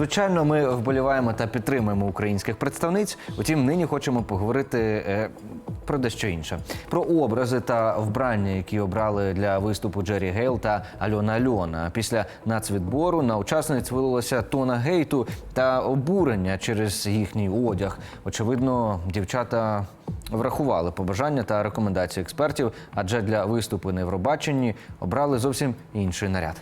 Звичайно, ми вболіваємо та підтримуємо українських представниць. Утім, нині хочемо поговорити е, про дещо інше: про образи та вбрання, які обрали для виступу Джері Гейл та Альона Альона. Після нацвідбору на учасниць вилилася тона гейту та обурення через їхній одяг. Очевидно, дівчата врахували побажання та рекомендації експертів, адже для виступу на Євробаченні обрали зовсім інший наряд.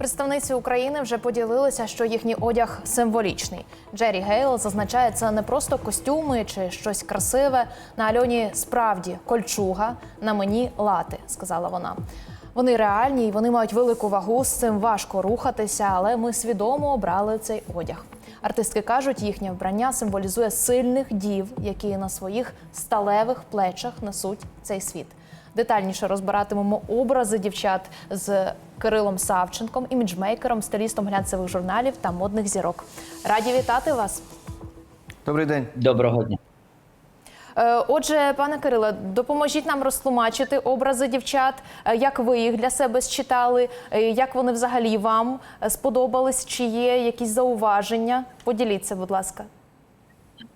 Представниці України вже поділилися, що їхній одяг символічний. Джері Гейл зазначає, це не просто костюми чи щось красиве. На Альоні справді кольчуга, на мені лати, сказала вона. Вони реальні і вони мають велику вагу. З цим важко рухатися, але ми свідомо обрали цей одяг. Артистки кажуть, їхнє вбрання символізує сильних дів, які на своїх сталевих плечах несуть цей світ. Детальніше розбиратимемо образи дівчат з Кирилом Савченком, іміджмейкером, стилістом глянцевих журналів та модних зірок. Раді вітати вас. Добрий день. Доброго дня. Е, Отже, пане Кириле, допоможіть нам розтлумачити образи дівчат, е, як ви їх для себе считали, е, як вони взагалі вам сподобались, чи є якісь зауваження? Поділіться, будь ласка.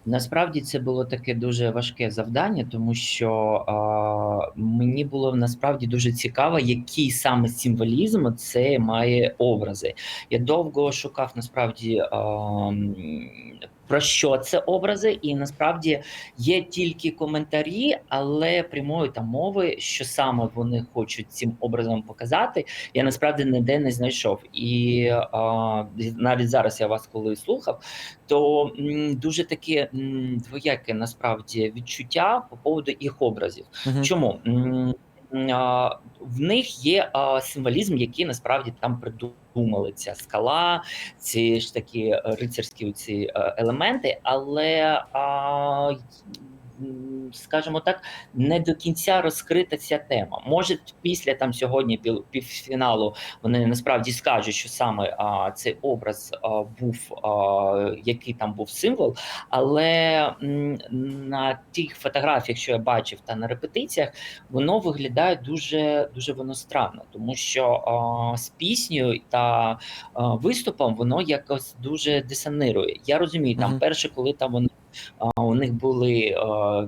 Насправді це було таке дуже важке завдання, тому що а, мені було насправді дуже цікаво, який саме символізм це має образи. Я довго шукав насправді. А, про що це образи, і насправді є тільки коментарі, але прямої там мови, що саме вони хочуть цим образом показати, я насправді ніде не знайшов. І а, навіть зараз я вас коли слухав, то м, дуже таке м, двояке насправді відчуття по поводу їх образів. Мгм. Чому? В них є символізм, який насправді там придумали. Ця скала, ці ж такі е, рицарські ці е, елементи, але скажімо так, не до кінця розкрита ця тема. Може, після там сьогодні пів- півфіналу вони насправді скажуть, що саме а, цей образ а, був, а, який там був символ, але м, на тих фотографіях, що я бачив, та на репетиціях, воно виглядає дуже дуже воно странно, тому що а, з піснею та а, виступом воно якось дуже дисонирує. Я розумію, там перше, коли там вони. У них були е,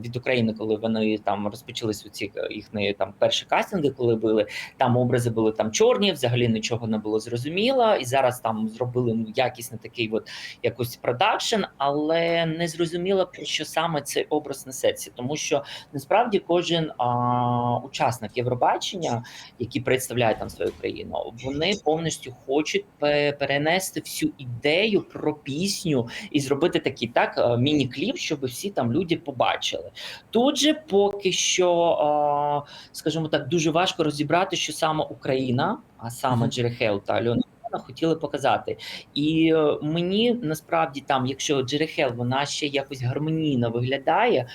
від України, коли вони там розпочались у ці їхні там перші кастинги, коли були там образи були там чорні, взагалі нічого не було зрозуміло. І зараз там зробили ну, якісний такий от якийсь продакшн, але не зрозуміло про що саме цей образ несеться, тому що насправді кожен а, учасник Євробачення, який представляє там свою країну, вони повністю хочуть перенести всю ідею про пісню і зробити такий так е, міні-кліп, щоб всі там люди побачили. Тут же поки що, скажімо так, дуже важко розібрати, що саме Україна, а саме Джерехел та Альона. Хотіли показати, і е, мені насправді там, якщо Джерехел вона ще якось гармонійно виглядає,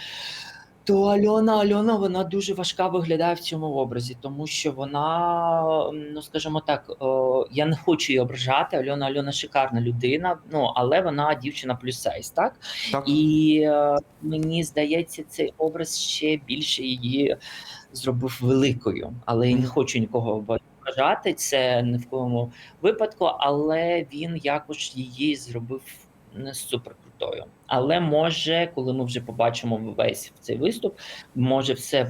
то Альона Альона вона дуже важка виглядає в цьому образі, тому що вона, ну скажімо так, е, я не хочу її ображати. Альона Альона шикарна людина, ну але вона дівчина плюс сайз, так? Так. І е, мені здається, цей образ ще більше її зробив великою, але я не хочу нікого вважати. Це ні в коєму випадку, але він якось її зробив не супер крутою. Але може, коли ми вже побачимо весь цей виступ, може все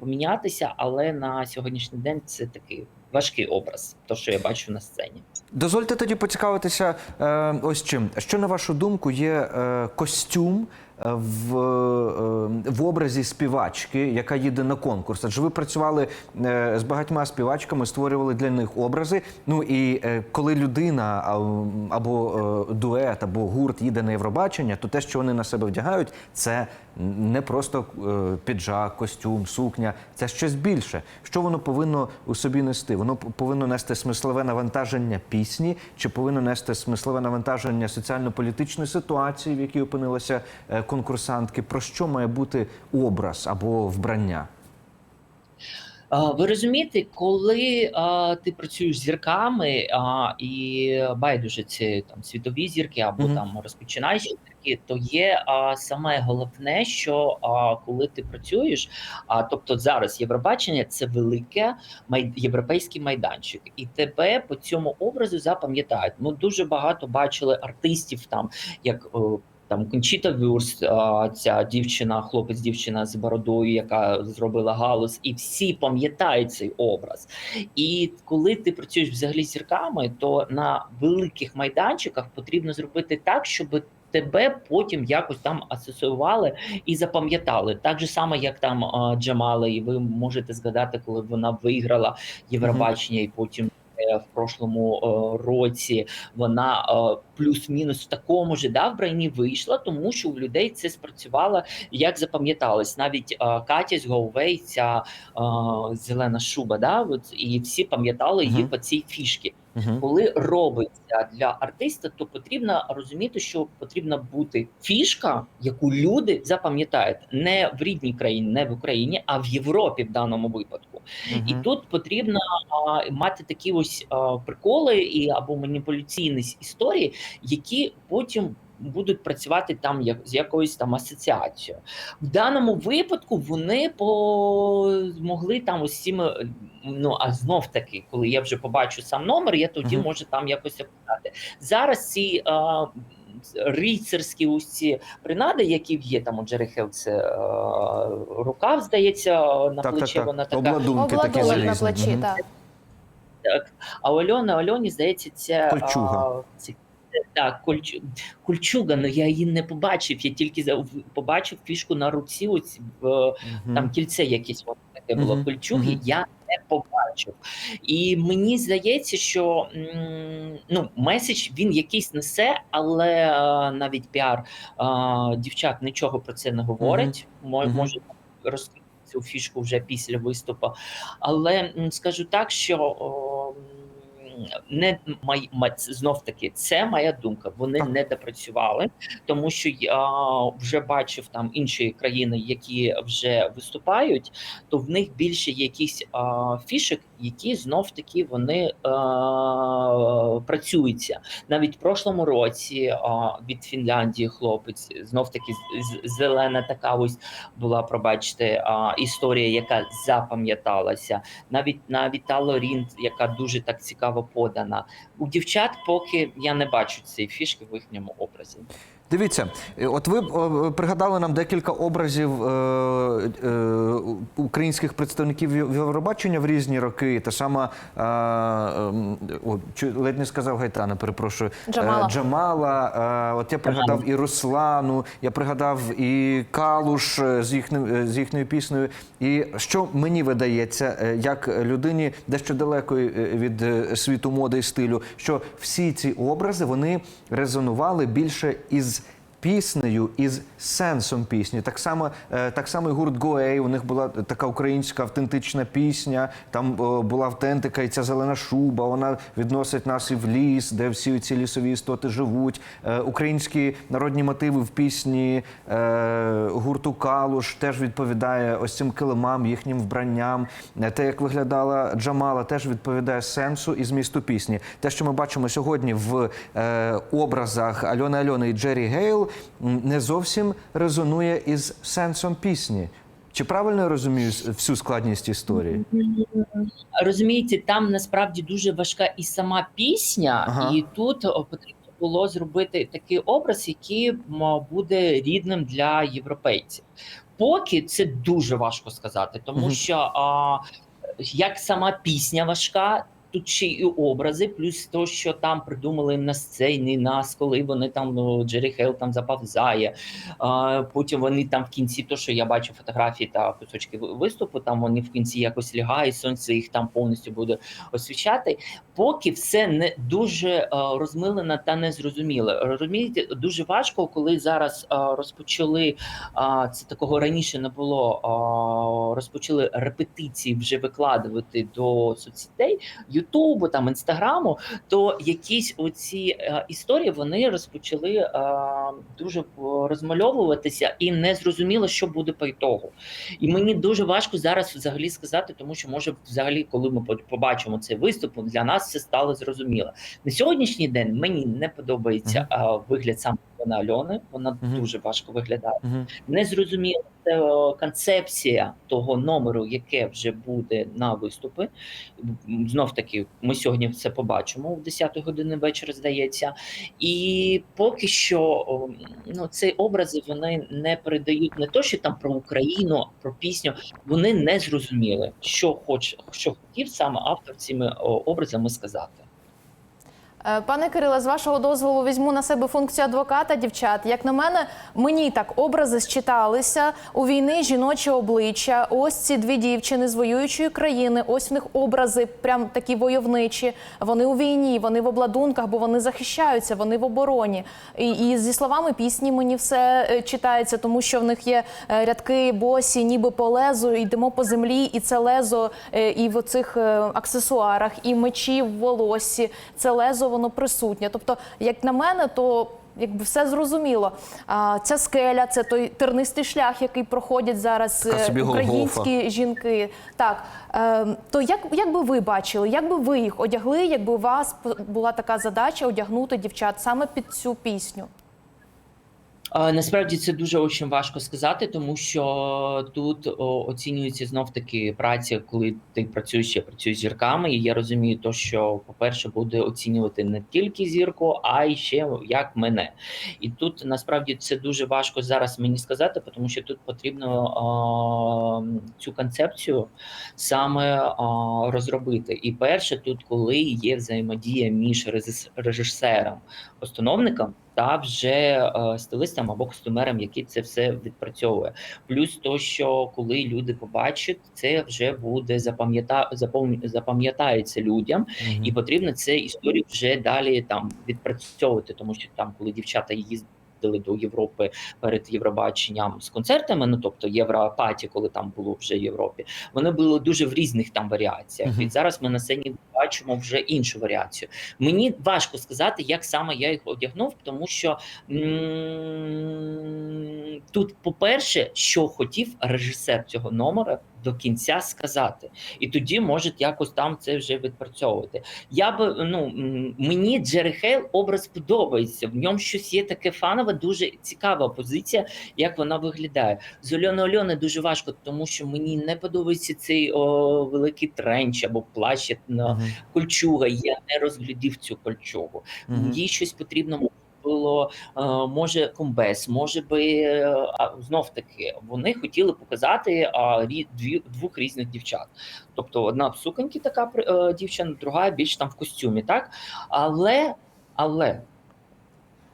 помінятися. Але на сьогоднішній день це такий важкий образ, то що я бачу на сцені. Дозвольте тоді поцікавитися е, ось чим. Що на вашу думку є е, костюм в, е, в образі співачки, яка їде на конкурс? Адже ви працювали е, з багатьма співачками, створювали для них образи. Ну і е, коли людина або дует, або гурт їде на Євробачення, то те, що вони на себе вдягають, це не просто піджак, костюм, сукня, це щось більше. Що воно повинно у собі нести? Воно повинно нести смислове навантаження пісні, чи повинно нести смислове навантаження соціально-політичної ситуації, в якій опинилися е, конкурсантки? Про що має бути образ або вбрання? Ви розумієте, коли а, ти працюєш з зірками, а, і байдуже це там світові зірки або Мгм. там розпочинаючі зірки, то є а, саме головне, що а, коли ти працюєш, а тобто зараз Євробачення це велике май... європейський майданчик, і тебе по цьому образу запам'ятають. Ми дуже багато бачили артистів там, як. о, там Кончіта Вюрст, ця дівчина, хлопець, дівчина з бородою, яка зробила галус, і всі пам'ятають цей образ. І коли ти працюєш взагалі з зірками, то на великих майданчиках потрібно зробити так, щоб тебе потім якось там асоціювали і запам'ятали. Так же само, як там Джамала, і ви можете згадати, коли вона виграла Євробачення, і потім. Е, В прошлому е, році вона е, плюс-мінус в такому ж да, вбранні вийшла, тому що у людей це спрацювало як запам'яталось. Навіть Катя з Гоувей, ця зелена шуба, да, от, і всі пам'ятали її Мгм. по цій фішки. Угу. Коли робиться для артиста, то потрібно розуміти, що потрібна бути фішка, яку люди запам'ятають не в рідній країні, не в Україні, а в Європі в даному випадку. І тут потрібно а, мати такі ось а, приколи і або маніпуляційні історії, які потім будуть працювати там як з якоюсь там асоціацією. В даному випадку вони по могли там цими. Ну а знов таки, коли я вже побачу сам номер, я тоді Мгм. можу там якось описати. Зараз ці. А, Рицарські ці принади, які є там у Джері Хелл, це рукав, здається, на Так, так, плечі так. вона така. Обладунки такі на залізні. плечі, Мгм. так. Так. А у Альони, Альоні, здається, це Кольчуга. А, це, так, кольч, кольчуга, але я її не побачив. Я тільки побачив фішку на руці, ось в Мгм. там кільце якесь воно таке було. Мгм, Кольчуги мгм. я не побачив. І мені здається, що ну, меседж він якийсь несе, але е, навіть піар е, дівчат нічого про це не говорить. Мо- Мгм. Може розкрити цю фішку вже після виступу. Але скажу так, що о, не май, ма- знов таки це моя думка. Вони не допрацювали, тому що я вже бачив там інші країни, які вже виступають, то в них більше якісь а, фішек, які знов таки вони а, працюються. Навіть в прошлому році а, від Фінляндії хлопець знов таки зелена така ось була, пробачте, а, історія, яка запам'яталася. Навіть на Вітало Рінд, яка дуже так цікаво подана. У дівчат поки я не бачу цієї фішки в їхньому образі. Дивіться, е, от ви пригадали нам декілька образів е, е, українських представників Євробачення в різні роки. Та сама е, ем, о, чу- ледь не сказав Гайтана, перепрошую. Е, Джамала. Джамала. Е, от я пригадав і Руслану, я пригадав і Калуш е, з їхньою е, з їхньою піснею. І що мені видається, е, як людині дещо далекої е, від е, світу моди і стилю, що всі ці образи вони резонували більше із піснею, із сенсом пісні. Так само, е, так само і гурт Гоей. У них була така українська автентична пісня. Там е, була автентика, і ця зелена шуба. Вона відносить нас і в ліс, де всі ці лісові істоти живуть. Е, Українські народні мотиви в пісні гурту Калуш теж відповідає ось цим килимам, їхнім вбранням. Те, як виглядала Джамала, теж відповідає сенсу і змісту пісні. Те, що ми бачимо сьогодні в образах Альони Альони і Джері Гейл, не зовсім резонує із сенсом пісні. Чи правильно я розумію всю складність історії? Розумієте, там насправді дуже важка і сама пісня, Ага. і тут потрібно було зробити такий образ, який буде рідним для європейців. Поки це дуже важко сказати, тому що а, як сама пісня важка. Тут ще і образи, плюс то, що там придумали на сцені нас, коли вони там ну, Джері Хейл там заповзає. А, потім вони там в кінці, то що я бачу фотографії та кусочки виступу, там вони в кінці якось лягають, сонце їх там повністю буде освічати. Поки все не дуже розмилено та незрозуміло. Розумієте, дуже важко, коли зараз розпочали це такого раніше не було. розпочали репетиції вже викладувати до соцсетей. Ютубу, там інстаграму, то якісь оці е, історії вони розпочали е, дуже розмальовуватися, і не зрозуміло, що буде по ітогу. І мені дуже важко зараз взагалі сказати, тому що може взагалі, коли ми побачимо цей виступ, для нас це стало зрозуміло. На сьогоднішній день мені не подобається а, вигляд саме Альони Альони. Вона Мгм. дуже важко виглядає. Мгм. Не зрозуміла е, концепція того номеру, яке вже буде на виступи. Знов таки, ми сьогодні це побачимо в 10 години вечора, здається. І поки що ну, ці образи вони не передають не то, що там про Україну, про пісню. Вони не зрозуміли, що хоч що хотів саме автор цими образами сказати. Е, Пане Кириле, з вашого дозволу візьму на себе функцію адвоката дівчат. Як на мене, мені так образи считалися у війни жіночі обличчя. Ось ці дві дівчини з воюючої країни. Ось в них образи, прям такі войовничі. Вони у війні, вони в обладунках, бо вони захищаються, вони в обороні. І, і зі словами пісні мені все е, читається, тому що в них є е, рядки босі, ніби по лезу, йдемо по землі, і це лезо і в оцих аксесуарах, і мечі в волосі. Це лезо воно присутнє. Тобто, як на мене, то якби все зрозуміло. А ця скеля, це той тернистий шлях, який проходять зараз е, Голгофа. українські жінки. Так е, то як, як би ви бачили, як би ви їх одягли, якби у вас була така задача одягнути дівчат саме під цю пісню? Насправді це дуже дуже важко сказати, тому що тут оцінюється знов таки праця, коли ти працюєш я працюю з зірками, і я розумію, то що по-перше, буде оцінювати не тільки зірку, а й ще як мене. І тут насправді це дуже важко зараз мені сказати, тому що тут потрібно а, цю концепцію саме а, розробити. І перше, тут коли є взаємодія між режис- режисером, постановником та вже е, стилистом або костюмером, який це все відпрацьовує. Плюс то, що коли люди побачать, це вже буде запам'ята запам'ятається людям, Мгм. і потрібно це історію вже далі там відпрацьовувати, тому що там, коли дівчата їздили до Європи перед Євробаченням з концертами, ну тобто Європаті, коли там було вже в Європі, вони були дуже в різних там варіаціях. Мгм. І зараз ми на сцені бачимо вже іншу варіацію. Мені важко сказати, як саме я їх одягнув, тому що м, тут, по-перше, що хотів режисер цього номера до кінця сказати, і тоді може якось там це вже відпрацьовувати. Я би ну мені Джері Хейл образ подобається. В ньому щось є таке фанове, дуже цікава позиція, як вона виглядає. З Альоною Альони дуже важко, тому що мені не подобається цей о, великий тренч або плащ на Мгм. кольчуга. Я не розглядів цю кольчугу. Мгм. Їй щось потрібно було, е, може, комбез, може би е, знов таки вони хотіли показати а, дві двох різних дівчат. Тобто одна в суконьки така е, дівчина, друга більш там в костюмі, так? Але, але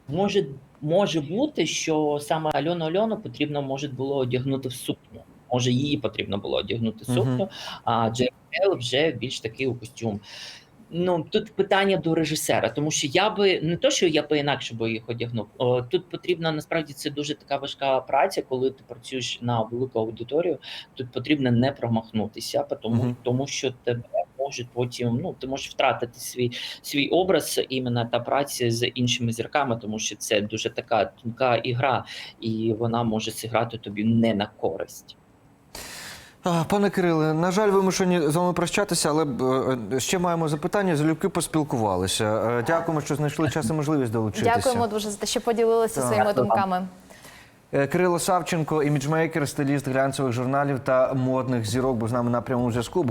може, може бути, що саме Альону Альону потрібно може було одягнути в сукню. Може, її потрібно було одягнути в Мгм. сукню, а Джері Хейл вже більш такий у костюм. Ну тут питання до режисера, тому що я би не то, що я би інакше би їх одягнув. О, тут потрібна насправді це дуже така важка праця, коли ти працюєш на велику аудиторію. Тут потрібно не промахнутися, тому, Мгм. тому що тебе можуть потім. Ну ти можеш втратити свій свій образ іменно та праці з іншими зірками, тому що це дуже така тонка ігра, і вона може зіграти тобі не на користь. Пане Кириле, на жаль, вимушені з вами прощатися, але е, ще маємо запитання. Залюбки поспілкувалися. Е, Дякуємо, що знайшли час і можливість долучитися. Дякуємо дуже за те, що поділилися Так. своїми думками. Е, Кирило Савченко, іміджмейкер, стиліст глянцевих журналів та модних зірок, був з нами на прямому зв'язку.